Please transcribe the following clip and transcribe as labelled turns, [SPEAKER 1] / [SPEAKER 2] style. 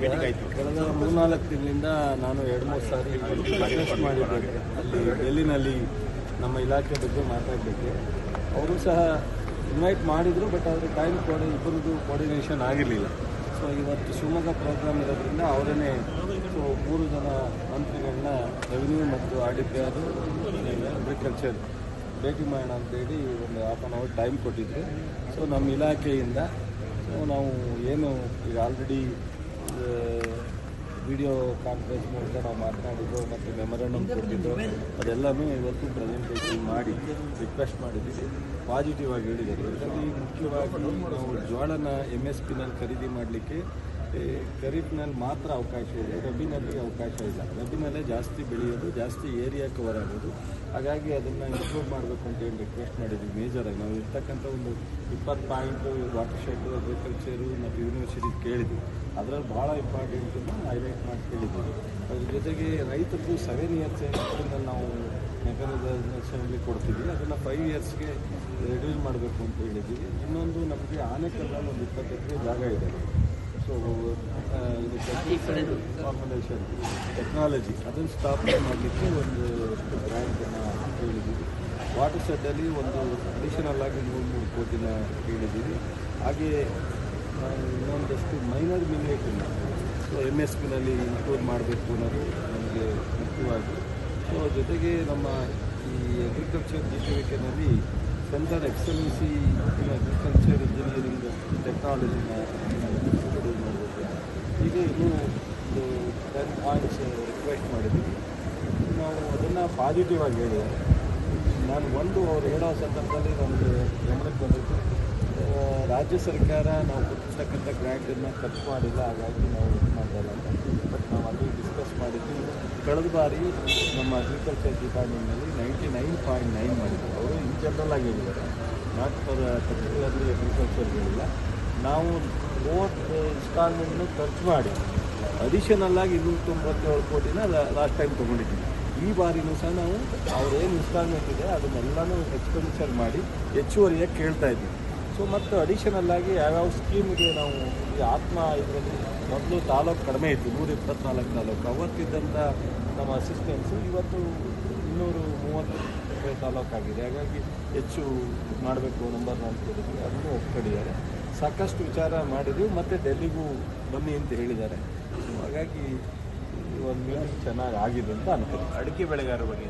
[SPEAKER 1] ಕಳೆದ ಮೂರ್ನಾಲ್ಕು ತಿಂಗಳಿಂದ ನಾನು ಎರಡು, ಮೂರು ಸಾರಿ ರಿಕ್ವೆಸ್ಟ್ ಮಾಡಿದ್ದೇನೆ. ಅಲ್ಲಿ ಡೆಲ್ಲಿನಲ್ಲಿ ನಮ್ಮ ಇಲಾಖೆ ಬಗ್ಗೆ ಮಾತಾಡಲಿಕ್ಕೆ. ಅವರು ಸಹ ಇನ್ವೈಟ್ ಮಾಡಿದರು ಬಟ್ ಆದರೆ ಟೈಮ್ ಕೊಡಿ ಇಬ್ಬರದ್ದು ಕೋರ್ಡಿನೇಷನ್ ಆಗಿರಲಿಲ್ಲ. ಸೊ ಇವತ್ತು ಶಿವಮೊಗ್ಗ ಪ್ರೋಗ್ರಾಮ್ ಇರೋದ್ರಿಂದ ಅವರೇ ಸೊ, ಮೂರು ಜನ ಮಂತ್ರಿಗಳನ್ನ ರೆವಿನ್ಯೂ ಮತ್ತು ಪಿ ಆರ್ ಅಗ್ರಿಕಲ್ಚರ್ ಭೇಟಿ ಮಾಡೋಣ ಅಂತೇಳಿ ಒಂದು ಹಾಫ್ ಆನ್ ಅವರ್ ಟೈಮ್ ಕೊಟ್ಟಿದ್ದೆ ಸೊ ನಮ್ಮ ಇಲಾಖೆಯಿಂದ ಸೊ ನಾವು ಏನು ಈಗ ಆಲ್ರೆಡಿ ವಿಡಿಯೋ ಕಾನ್ಫರೆನ್ಸ್ ಮೂಲಕ ನಾವು ಮಾತನಾಡಿದ್ದು ಮತ್ತು ಮೆಮೊರಂಡಮ್ ಕೊಟ್ಟಿದ್ದು ಅದೆಲ್ಲನೂ ಇವತ್ತು ಪ್ರೆಸೆಂಟೇಷನ್ ಮಾಡಿ ರಿಕ್ವೆಸ್ಟ್ ಮಾಡಿದ್ದೀವಿ. ಪಾಸಿಟಿವ್ ಆಗಿ ಹೇಳಿದ್ದಾರೆ. ಇದರಲ್ಲಿ ಮುಖ್ಯವಾಗಿ ನಾವು ಜೋಳನ ಎಂ ಎಸ್ ಪಿನಲ್ಲಿ ಖರೀದಿ ಮಾಡಲಿಕ್ಕೆ ಖರೀಫ್ನಲ್ಲಿ ಮಾತ್ರ ಅವಕಾಶ ಇದೆ ರಬ್ಬಿನಲ್ಲಿ ಅವಕಾಶ ಇಲ್ಲ. ರಬ್ಬಿನಲ್ಲೇ ಜಾಸ್ತಿ ಬೆಳೆಯೋದು ಜಾಸ್ತಿ ಏರಿಯಾ ಕವರ್ ಆಗೋದು. ಹಾಗಾಗಿ ಅದನ್ನು ಇಂಪ್ರೂವ್ ಮಾಡಬೇಕು ಅಂತ ಹೇಳಿ ರಿಕ್ವೆಸ್ಟ್ ಮಾಡಿದ್ವಿ ಮೇಜರಾಗಿ ನಾವು ಇರ್ತಕ್ಕಂಥ ಒಂದು ಇಪ್ಪತ್ತು ಪಾಯಿಂಟು ವಾಟರ್ ಶೆಡ್ ಅಗ್ರಿಕಲ್ಚರು ಮತ್ತು ಯೂನಿವರ್ಸಿಟಿ ಕೇಳಿದ್ವಿ ಅದರಲ್ಲಿ ಭಾಳ ಇಂಪಾರ್ಟೆಂಟನ್ನು ಹೈಲೈಟ್ ಮಾಡಿ ಕೇಳಿದ್ದೀವಿ ಅದ್ರ ಜೊತೆಗೆ ರೈತರದ್ದು ಸವೆನ್ ಇಯರ್ಸ್ ಏನಿದೆ ನಾವು ಮೆಕಾನಿಸಲ್ಲಿ ಕೊಡ್ತೀವಿ. ಅದನ್ನು ಫೈವ್ ಇಯರ್ಸ್ಗೆ ರೆಡ್ಯೂಸ್ ಮಾಡಬೇಕು ಅಂತ ಹೇಳಿದ್ದೀವಿ. ಇನ್ನೊಂದು ನಮಗೆ ಆನೆಕಲ್ಲಲ್ಲಿ ಒಂದು ಇಪ್ಪತ್ತು ಜಾಗ ಇದೆ. ಸೊ ಫಾರ್ಮುಲೇಷನ್ ಟೆಕ್ನಾಲಜಿ ಅದನ್ನು ಸ್ಥಾಪನೆ ಮಾಡಲಿಕ್ಕೆ ಒಂದು ರ್ಯಾಂಕನ್ನು ಹೇಳಿದ್ದೀವಿ ವಾಟರ್ ಶೆಡ್ಡಲ್ಲಿ ಒಂದು ಅಡಿಷನಲ್ ಆಗಿ ಮೂರು ಮೂರು ಕೋಟಿನ ಹೇಳಿದ್ದೀವಿ ಹಾಗೆಯೇ ಇನ್ನೊಂದಷ್ಟು ಮೈನರ್ ಮಿಲಿಯೇಟನ್ನು ಸೊ ಎಂ ಎಸ್ ಪಿನಲ್ಲಿ ಇನ್ಕ್ಲೂಡ್ ಮಾಡಬೇಕು ಅನ್ನೋದು ನಮಗೆ ಮುಖ್ಯವಾಗಿ. ಸೊ ಜೊತೆಗೆ ನಮ್ಮ ಈ agriculture ಜೀವಿಕೆನಲ್ಲಿ centre excellency in agriculture engineering ಟೆಕ್ನಾಲಜಿನ ಹೀಗೆ ಇನ್ನೂ ಒಂದು ಟೆನ್ ಪಾಯಿಂಟ್ಸ್ ರಿಕ್ವೆಸ್ಟ್ ಮಾಡಿದ್ದೀವಿ. ನಾವು ಅದನ್ನು ಪಾಸಿಟಿವ್ ಆಗಿ ಹೇಳಿದ್ದಾರೆ ನಾನು ಒಂದು ಅವ್ರು ಹೇಳೋ ಸಂದರ್ಭದಲ್ಲಿ ನನಗೆ ಗಮನಕ್ಕೆ ಬಂದಿತ್ತು ರಾಜ್ಯ ಸರ್ಕಾರ ನಾವು ಕೊಟ್ಟಿರ್ತಕ್ಕಂಥ ಗ್ರ್ಯಾಂಟನ್ನು ಖರ್ಚು ಮಾಡಿಲ್ಲ, ಹಾಗಾಗಿ ನಾವು ಇದು ಮಾಡಲ್ಲ ಬಟ್ ನಾವು ಅಲ್ಲಿ ಡಿಸ್ಕಸ್ ಮಾಡಿದ್ವಿ. ಕಳೆದ ಬಾರಿ ನಮ್ಮ ಅಗ್ರಿಕಲ್ಚರ್ ಡಿಪಾರ್ಟ್ಮೆಂಟ್ನಲ್ಲಿ ನೈಂಟಿ ನೈನ್ ಪಾಯಿಂಟ್ ನೈನ್ ಮಾಡಿದ್ರು. ಅವರು ಇನ್ ಜನರಲ್ ಆಗಿ ಹೇಳಿದ್ದಾರೆ. ನಾಟ್ ಫಾರ್ ಪರ್ಟಿಕ್ಯುಲರ್ಲಿ ಅಗ್ರಿಕಲ್ಚರ್ ಹೇಳಿಲ್ಲ ನಾವು ಮೂವತ್ತು ಇನ್ಸ್ಟಾಲ್ಮೆಂಟ್ನು ಖರ್ಚು ಮಾಡಿ. ಅಡಿಷನಲ್ ಆಗಿ ಇನ್ನೂರ ತೊಂಬತ್ತೇಳು ಕೋಟಿನ ಲಾಸ್ಟ್ ಟೈಮ್ ತೊಗೊಂಡಿದ್ದೀವಿ ಈ ಬಾರಿನೂ ಸಹ ನಾವು ಅವ್ರೇನು ಇನ್ಸ್ಟಾಲ್ಮೆಂಟ್ ಇದೆ, ಅದನ್ನೆಲ್ಲನೂ ಎಕ್ಸ್ಪೆಂಡಿಚರ್ ಮಾಡಿ ಹೆಚ್ಚುವರಿಯಾಗಿ ಕೇಳ್ತಾ ಇದ್ವಿ ಸೊ ಮತ್ತು ಅಡಿಷನಲ್ ಆಗಿ ಯಾವ್ಯಾವ ಸ್ಕೀಮ್ಗೆ ನಾವು, ಈ ಆತ್ಮ ಇದರಲ್ಲಿ? ಮೊದಲು ತಾಲೂಕು ಕಡಿಮೆ ಇತ್ತು, ನೂರ ಇಪ್ಪತ್ನಾಲ್ಕು ತಾಲೂಕು. ಅವತ್ತಿದ್ದಂಥ ನಮ್ಮ ಅಸಿಸ್ಟೆನ್ಸು ಇವತ್ತು ಇನ್ನೂರು ಮೂವತ್ತು ತಾಲೂಕು ಆಗಿದೆ. ಹಾಗಾಗಿ ಹೆಚ್ಚು ಮಾಡಬೇಕು ನಂಬರ್ ಅಂತ ಹೇಳಿದ್ವಿ ಅದನ್ನು ಒಪ್ಕೊಂಡಿದ್ದಾರೆ. ಸಾಕಷ್ಟು ವಿಚಾರ ಮಾಡಿದ್ವಿ ಮತ್ತು ಡೆಲ್ಲಿಗೂ ಬನ್ನಿ ಅಂತ ಹೇಳಿದ್ದಾರೆ. ಹಾಗಾಗಿ ಒಂದು ಮೀಟಿಂಗ್ ಚೆನ್ನಾಗಿ ಆಗಿದೆ ಅಂತ ಅನ್ಕೊಂಡು
[SPEAKER 2] ಅಡಿಕೆ ಬೆಳೆಗಾರರ ಬಗ್ಗೆ.